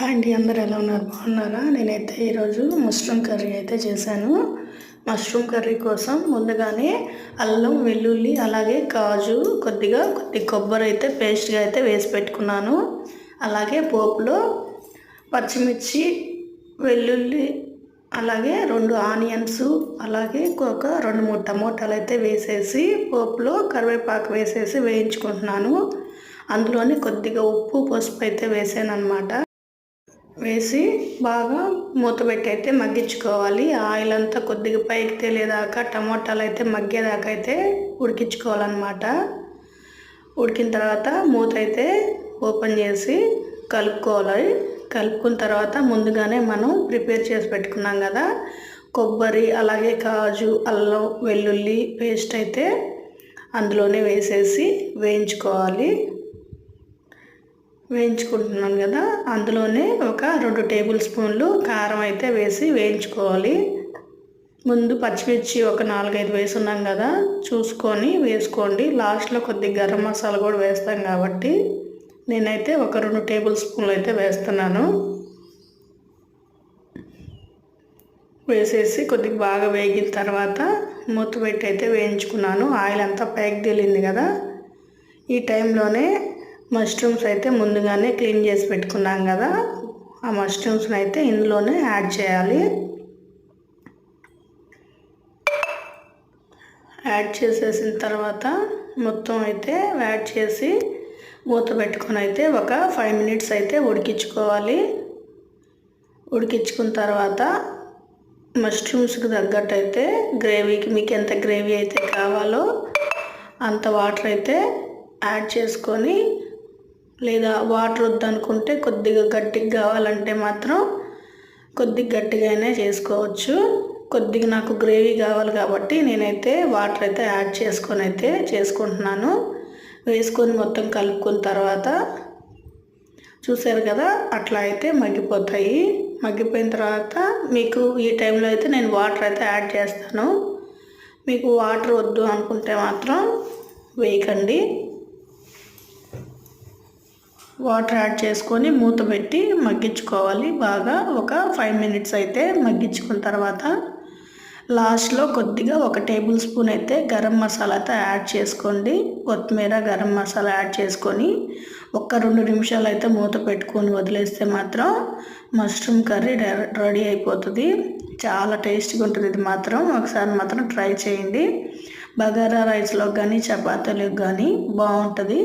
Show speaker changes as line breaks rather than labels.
Hi అండి అందరు ఎలా ఉన్నారు? బాగున్నారా? నేనైతే ఈరోజు మష్రూమ్ కర్రీ అయితే చేశాను. మష్రూమ్ కర్రీ కోసం ముందుగానే అల్లం వెల్లుల్లి అలాగే కాజు కొద్దిగా కొద్ది కొబ్బరి అయితే పేస్ట్గా అయితే వేసి పెట్టుకున్నాను. అలాగే పోపులో పచ్చిమిర్చి వెల్లుల్లి అలాగే రెండు ఆనియన్స్ అలాగే ఒక రెండు మూడు టమోటాలు అయితే వేసేసి పోపులో కరివేపాకు వేసేసి వేయించుకుంటున్నాను. అందులోనే కొద్దిగా ఉప్పు పసుపు అయితే వేసాను అనమాట వేసి బాగా మూత పెట్టి అయితే మగ్గించుకోవాలి. ఆయిల్ అంతా కొద్దిగా పైకి తెలియదాకా టమోటాలు అయితే మగ్గేదాకా అయితే ఉడికించుకోవాలన్నమాట. ఉడికిన తర్వాత మూత అయితే ఓపెన్ చేసి కలుపుకోవాలి. కలుపుకున్న తర్వాత ముందుగానే మనం ప్రిపేర్ చేసి పెట్టుకున్నాం కదా కొబ్బరి అలాగే కాజు అల్లం వెల్లుల్లి పేస్ట్ అయితే అందులోనే వేసేసి వేయించుకోవాలి. వేయించుకుంటున్నాను కదా అందులోనే ఒక రెండు టేబుల్ స్పూన్లు కారం అయితే వేసి వేయించుకోవాలి. ముందు పచ్చిమిర్చి ఒక నాలుగైదు వేసున్నాం కదా చూసుకొని వేసుకోండి. లాస్ట్లో కొద్దిగా గరం మసాలా కూడా వేస్తాం కాబట్టి నేనైతే ఒక రెండు టేబుల్ స్పూన్లు అయితే వేస్తున్నాను. వేసేసి కొద్దిగా బాగా వేగిన తర్వాత మూత పెట్టి అయితే వేయించుకున్నాను. ఆయిల్ అంతా పైకి తేలింది కదా ఈ టైంలోనే మష్రూమ్స్ అయితే ముందుగానే క్లీన్ చేసి పెట్టుకున్నాం కదా. ఆ మష్రూమ్స్ని అయితే ఇందులోనే యాడ్ చేయాలి. యాడ్ చేసేసిన తర్వాత మొత్తం అయితే యాడ్ చేసి మూత పెట్టుకొని అయితే ఒక ఫైవ్ మినిట్స్ అయితే ఉడికించుకోవాలి. ఉడికించుకున్న తర్వాత మష్రూమ్స్కి తగ్గట్టు అయితే గ్రేవీకి మీకు ఎంత గ్రేవీ అయితే కావాలో అంత వాటర్ అయితే యాడ్ చేసుకొని లేదా వాటర్ వద్దనుకుంటే కొద్దిగా గట్టిగా కావాలంటే మాత్రం కొద్దిగా గట్టిగానే చేసుకోవచ్చు. కొద్దిగా నాకు గ్రేవీ కావాలి కాబట్టి నేనైతే వాటర్ అయితే యాడ్ చేసుకొని అయితే చేసుకుంటున్నాను. వేసుకొని మొత్తం కలుపుకున్న తర్వాత చూసారు కదా అట్లా అయితే మగ్గిపోతాయి. మగ్గిపోయిన తర్వాత మీకు ఈ టైంలో అయితే నేను వాటర్ అయితే యాడ్ చేస్తాను. మీకు వాటర్ వద్దు అనుకుంటే మాత్రం వేయకండి. వాటర్ యాడ్ చేసుకొని మూత పెట్టి మగ్గించుకోవాలి. బాగా ఒక ఫైవ్ మినిట్స్ అయితే మగ్గించుకున్న తర్వాత లాస్ట్లో కొద్దిగా ఒక టేబుల్ స్పూన్ అయితే గరం మసాలా అయితే యాడ్ చేసుకోండి. కొత్తిమీర గరం మసాలా యాడ్ చేసుకొని ఒక్క రెండు నిమిషాలు అయితే మూత పెట్టుకొని వదిలేస్తే మాత్రం మష్రూమ్ కర్రీ రెడీ అయిపోతుంది. చాలా టేస్టీగా ఉంటుంది ఇది మాత్రం. ఒకసారి మాత్రం ట్రై చేయండి. బగారా రైస్లో కానీ చపాతీలకు కానీ బాగుంటుంది.